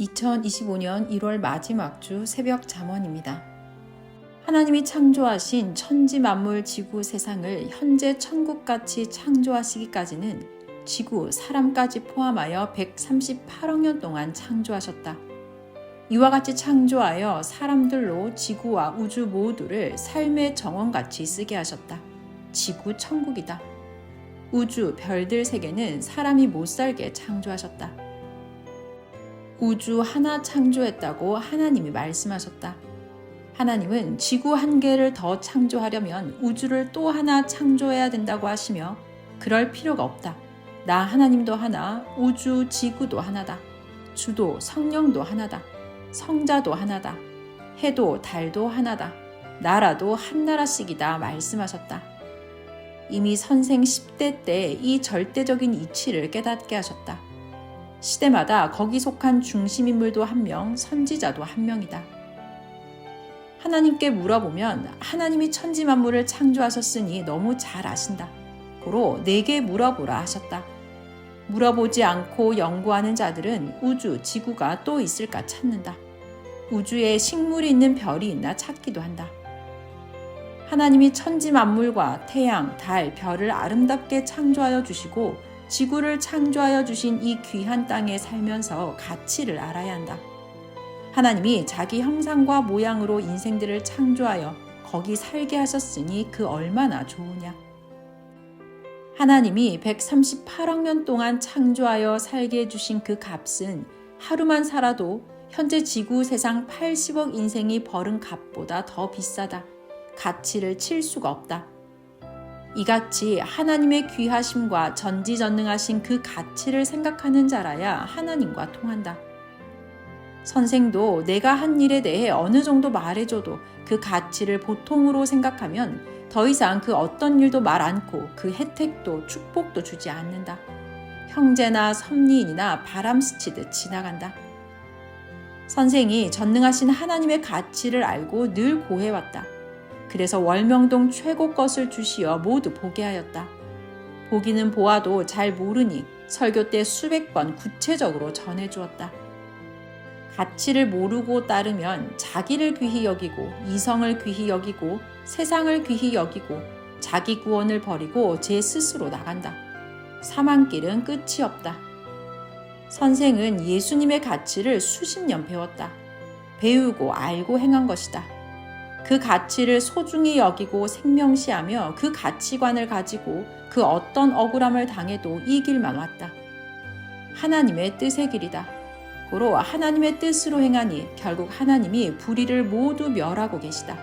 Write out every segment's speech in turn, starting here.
2025년 1월 마지막 주 새벽 잠언입니다. 하나님이 창조하신 천지 만물 지구 세상을 현재 천국같이 창조하시기까지는 지구 사람까지 포함하여 138억 년 동안 창조하셨다. 이와 같이 창조하여 사람들로 지구와 우주 모두를 삶의 정원같이 쓰게 하셨다. 지구 천국이다. 우주 별들 세계는 사람이 못 살게 창조하셨다. 우주 하나 창조했다고 하나님이 말씀하셨다. 하나님은 지구 한 개를 더 창조하려면 우주를 또 하나 창조해야 된다고 하시며 그럴 필요가 없다. 나 하나님도 하나, 우주 지구도 하나다. 주도 성령도 하나다. 성자도 하나다. 해도 달도 하나다. 나라도 한 나라씩이다 말씀하셨다. 이미 선생 10대 때 이 절대적인 이치를 깨닫게 하셨다. 시대마다 거기 속한 중심인물도 한 명, 선지자도 한 명이다. 하나님께 물어보면 하나님이 천지 만물을 창조하셨으니 너무 잘 아신다. 고로 내게 물어보라 하셨다. 물어보지 않고 연구하는 자들은 우주, 지구가 또 있을까 찾는다. 우주에 식물이 있는 별이 있나 찾기도 한다. 하나님이 천지 만물과 태양, 달, 별을 아름답게 창조하여 주시고 지구를 창조하여 주신 이 귀한 땅에 살면서 가치를 알아야 한다. 하나님이 자기 형상과 모양으로 인생들을 창조하여 거기 살게 하셨으니 그 얼마나 좋으냐. 하나님이 138억 년 동안 창조하여 살게 해주신 그 값은 하루만 살아도 현재 지구 세상 80억 인생이 벌은 값보다 더 비싸다. 가치를 칠 수가 없다. 이같이 하나님의 귀하심과 전지전능하신 그 가치를 생각하는 자라야 하나님과 통한다. 선생도 내가 한 일에 대해 어느 정도 말해줘도 그 가치를 보통으로 생각하면 더 이상 그 어떤 일도 말 않고 그 혜택도 축복도 주지 않는다. 형제나 섭리인이나 바람 스치듯 지나간다. 선생이 전능하신 하나님의 가치를 알고 늘 고해왔다. 그래서 월명동 최고 것을 주시어 모두 보게 하였다. 보기는 보아도 잘 모르니 설교 때 수백 번 구체적으로 전해 주었다. 가치를 모르고 따르면 자기를 귀히 여기고 이성을 귀히 여기고 세상을 귀히 여기고 자기 구원을 버리고 제 스스로 나간다. 사망길은 끝이 없다. 선생은 예수님의 가치를 수십 년 배웠다. 배우고 알고 행한 것이다. 그 가치를 소중히 여기고 생명시하며 그 가치관을 가지고 그 어떤 억울함을 당해도 이 길만 왔다. 하나님의 뜻의 길이다. 고로 하나님의 뜻으로 행하니 결국 하나님이 불의를 모두 멸하고 계시다.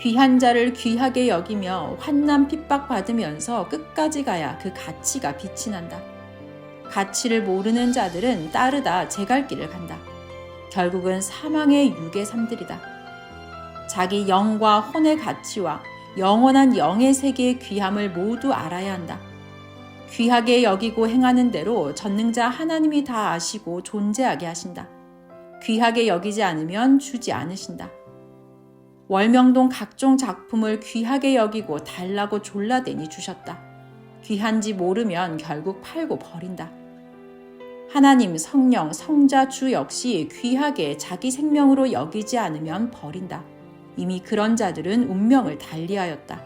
귀한 자를 귀하게 여기며 환난 핍박 받으면서 끝까지 가야 그 가치가 빛이 난다. 가치를 모르는 자들은 따르다 제갈 길을 간다. 결국은 사망의 육의 삶들이다. 자기 영과 혼의 가치와 영원한 영의 세계의 귀함을 모두 알아야 한다. 귀하게 여기고 행하는 대로 전능자 하나님이 다 아시고 존재하게 하신다. 귀하게 여기지 않으면 주지 않으신다. 월명동 각종 작품을 귀하게 여기고 달라고 졸라대니 주셨다. 귀한지 모르면 결국 팔고 버린다. 하나님, 성령, 성자, 주 역시 귀하게 자기 생명으로 여기지 않으면 버린다. 이미 그런 자들은 운명을 달리하였다.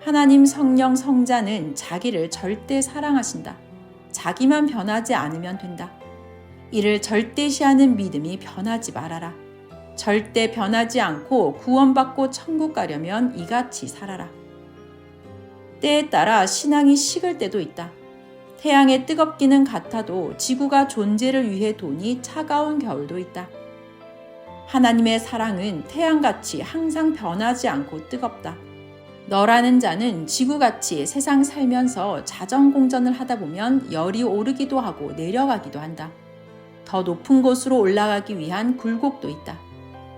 하나님, 성령, 성자는 자기를 절대 사랑하신다. 자기만 변하지 않으면 된다. 이를 절대시하는 믿음이 변하지 말아라. 절대 변하지 않고 구원받고 천국 가려면 이같이 살아라. 때에 따라 신앙이 식을 때도 있다. 태양의 뜨겁기는 같아도 지구가 존재를 위해 도니 차가운 겨울도 있다. 하나님의 사랑은 태양같이 항상 변하지 않고 뜨겁다. 너라는 자는 지구같이 세상 살면서 자전공전을 하다 보면 열이 오르기도 하고 내려가기도 한다. 더 높은 곳으로 올라가기 위한 굴곡도 있다.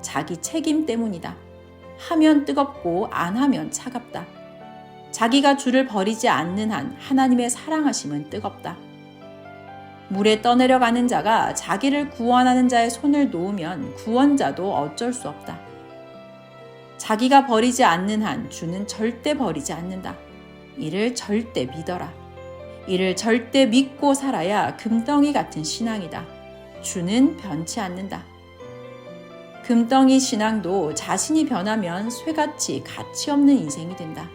자기 책임 때문이다. 하면 뜨겁고 안 하면 차갑다. 자기가 주를 버리지 않는 한 하나님의 사랑하심은 뜨겁다. 물에 떠내려가는 자가 자기를 구원하는 자의 손을 놓으면 구원자도 어쩔 수 없다. 자기가 버리지 않는 한 주는 절대 버리지 않는다. 이를 절대 믿어라. 이를 절대 믿고 살아야 금덩이 같은 신앙이다. 주는 변치 않는다. 금덩이 신앙도 자신이 변하면 쇠같이 가치 없는 인생이 된다.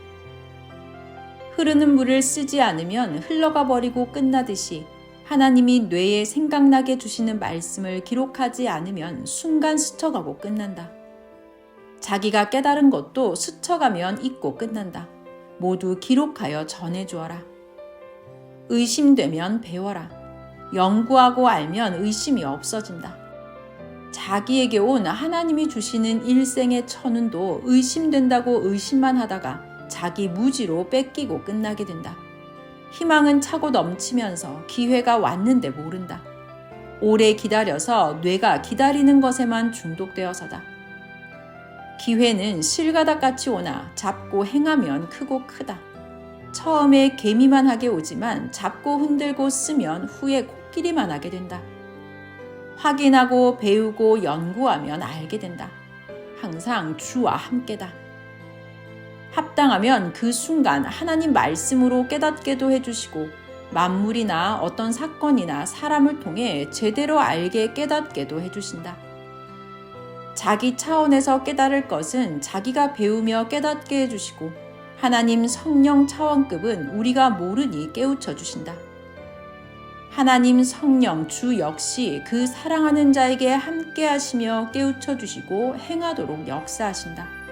흐르는 물을 쓰지 않으면 흘러가 버리고 끝나듯이 하나님이 뇌에 생각나게 주시는 말씀을 기록하지 않으면 순간 스쳐가고 끝난다. 자기가 깨달은 것도 스쳐가면 잊고 끝난다. 모두 기록하여 전해주어라. 의심되면 배워라. 연구하고 알면 의심이 없어진다. 자기에게 온 하나님이 주시는 일생의 천운도 의심된다고 의심만 하다가 자기 무지로 뺏기고 끝나게 된다. 희망은 차고 넘치면서 기회가 왔는데 모른다. 오래 기다려서 뇌가 기다리는 것에만 중독되어서다. 기회는 실가닥 같이 오나 잡고 행하면 크고 크다. 처음에 개미만 하게 오지만 잡고 흔들고 쓰면 후에 코끼리만 하게 된다. 확인하고 배우고 연구하면 알게 된다. 항상 주와 함께다. 합당하면 그 순간 하나님 말씀으로 깨닫게도 해주시고 만물이나 어떤 사건이나 사람을 통해 제대로 알게 깨닫게도 해주신다. 자기 차원에서 깨달을 것은 자기가 배우며 깨닫게 해주시고 하나님 성령 차원급은 우리가 모르니 깨우쳐 주신다. 하나님 성령 주 역시 그 사랑하는 자에게 함께 하시며 깨우쳐 주시고 행하도록 역사하신다.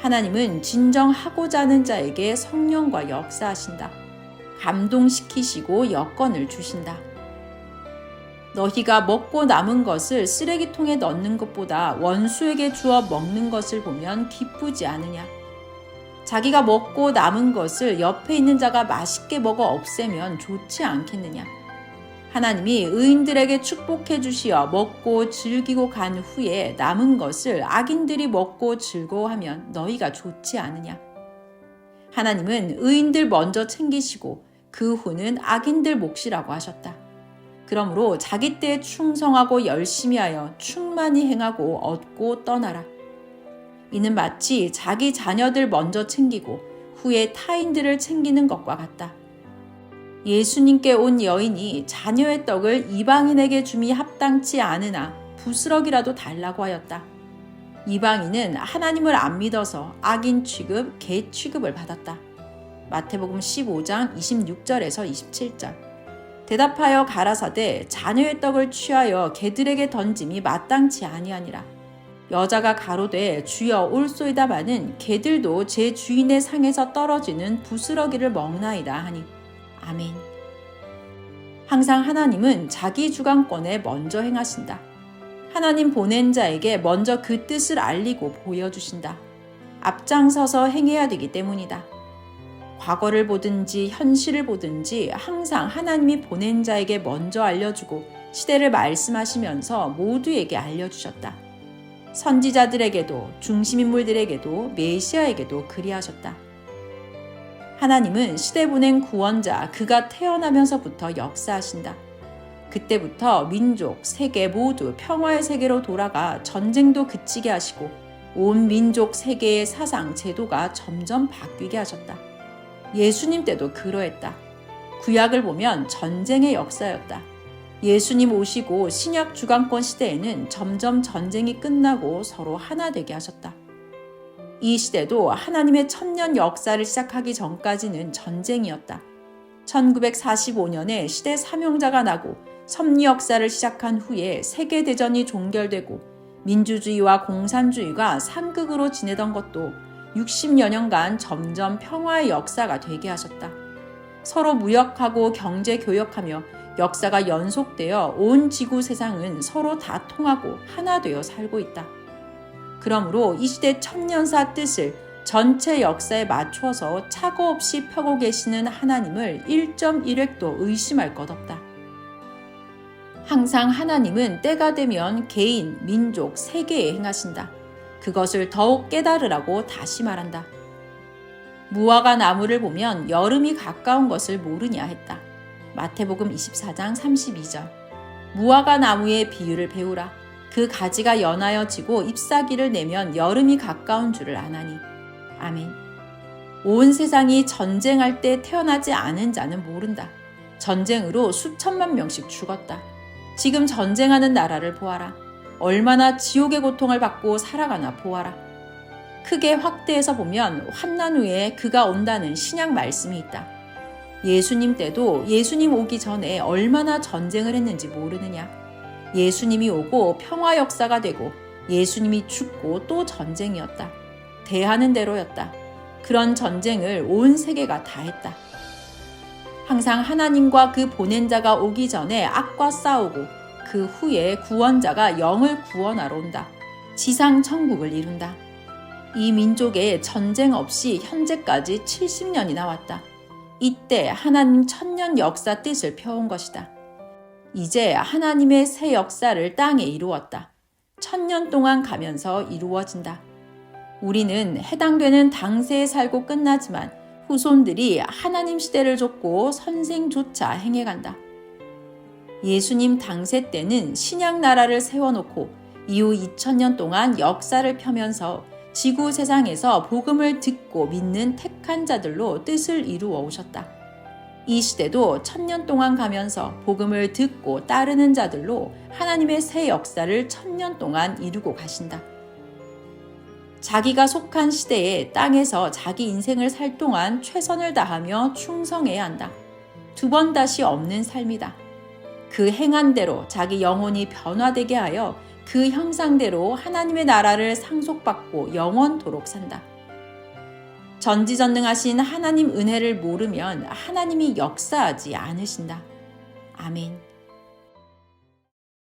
하나님은 진정하고자 하는 자에게 성령과 역사하신다. 감동시키시고 여건을 주신다. 너희가 먹고 남은 것을 쓰레기통에 넣는 것보다 원수에게 주어 먹는 것을 보면 기쁘지 않으냐. 자기가 먹고 남은 것을 옆에 있는 자가 맛있게 먹어 없애면 좋지 않겠느냐. 하나님이 의인들에게 축복해 주시어 먹고 즐기고 간 후에 남은 것을 악인들이 먹고 즐거워하면 너희가 좋지 않으냐. 하나님은 의인들 먼저 챙기시고 그 후는 악인들 몫이라고 하셨다. 그러므로 자기 때에 충성하고 열심히 하여 충만히 행하고 얻고 떠나라. 이는 마치 자기 자녀들 먼저 챙기고 후에 타인들을 챙기는 것과 같다. 예수님께 온 여인이 자녀의 떡을 이방인에게 줌이 합당치 않으나 부스럭이라도 달라고 하였다. 이방인은 하나님을 안 믿어서 악인 취급, 개 취급을 받았다. 마태복음 15장 26절에서 27절. 대답하여 가라사대 자녀의 떡을 취하여 개들에게 던짐이 마땅치 아니하니라. 여자가 가로되 주여 올소이다마는 개들도 제 주인의 상에서 떨어지는 부스러기를 먹나이다 하니 아멘. 항상 하나님은 자기 주관권에 먼저 행하신다. 하나님 보낸 자에게 먼저 그 뜻을 알리고 보여주신다. 앞장서서 행해야 되기 때문이다. 과거를 보든지 현실을 보든지 항상 하나님이 보낸 자에게 먼저 알려주고 시대를 말씀하시면서 모두에게 알려주셨다. 선지자들에게도 중심인물들에게도 메시아에게도 그리하셨다. 하나님은 시대 보낸 구원자 그가 태어나면서부터 역사하신다. 그때부터 민족, 세계 모두 평화의 세계로 돌아가 전쟁도 그치게 하시고 온 민족 세계의 사상, 제도가 점점 바뀌게 하셨다. 예수님 때도 그러했다. 구약을 보면 전쟁의 역사였다. 예수님 오시고 신약 주강권 시대에는 점점 전쟁이 끝나고 서로 하나 되게 하셨다. 이 시대도 하나님의 천년 역사를 시작하기 전까지는 전쟁이었다. 1945년에 시대 사명자가 나고 섭리 역사를 시작한 후에 세계대전이 종결되고 민주주의와 공산주의가 상극으로 지내던 것도 60여 년간 점점 평화의 역사가 되게 하셨다. 서로 무역하고 경제 교역하며 역사가 연속되어 온 지구 세상은 서로 다 통하고 하나 되어 살고 있다. 그러므로 이 시대 천년사 뜻을 전체 역사에 맞춰서 차고 없이 펴고 계시는 하나님을 1.1획도 의심할 것 없다. 항상 하나님은 때가 되면 개인, 민족, 세계에 행하신다. 그것을 더욱 깨달으라고 다시 말한다. 무화과 나무를 보면 여름이 가까운 것을 모르냐 했다. 마태복음 24장 32절. 무화과 나무의 비유를 배우라. 그 가지가 연하여 지고 잎사귀를 내면 여름이 가까운 줄을 아나니. 아멘. 온 세상이 전쟁할 때 태어나지 않은 자는 모른다. 전쟁으로 수천만 명씩 죽었다. 지금 전쟁하는 나라를 보아라. 얼마나 지옥의 고통을 받고 살아가나 보아라. 크게 확대해서 보면 환난 후에 그가 온다는 신약 말씀이 있다. 예수님 때도 예수님 오기 전에 얼마나 전쟁을 했는지 모르느냐. 예수님이 오고 평화 역사가 되고 예수님이 죽고 또 전쟁이었다. 대하는 대로였다. 그런 전쟁을 온 세계가 다 했다. 항상 하나님과 그 보낸 자가 오기 전에 악과 싸우고 그 후에 구원자가 영을 구원하러 온다. 지상 천국을 이룬다. 이 민족에 전쟁 없이 현재까지 70년이나 왔다. 이때 하나님 천년 역사 뜻을 펴온 것이다. 이제 하나님의 새 역사를 땅에 이루었다. 천년 동안 가면서 이루어진다. 우리는 해당되는 당세에 살고 끝나지만 후손들이 하나님 시대를 좇고 선생조차 행해간다. 예수님 당세 때는 신약 나라를 세워놓고 이후 2000년 동안 역사를 펴면서 지구 세상에서 복음을 듣고 믿는 택한 자들로 뜻을 이루어 오셨다. 이 시대도 천년 동안 가면서 복음을 듣고 따르는 자들로 하나님의 새 역사를 천년 동안 이루고 가신다. 자기가 속한 시대에 땅에서 자기 인생을 살 동안 최선을 다하며 충성해야 한다. 두 번 다시 없는 삶이다. 그 행한 대로 자기 영혼이 변화되게 하여 그 형상대로 하나님의 나라를 상속받고 영원토록 산다. 전지전능하신 하나님 은혜를 모르면 하나님이 역사하지 않으신다. 아멘.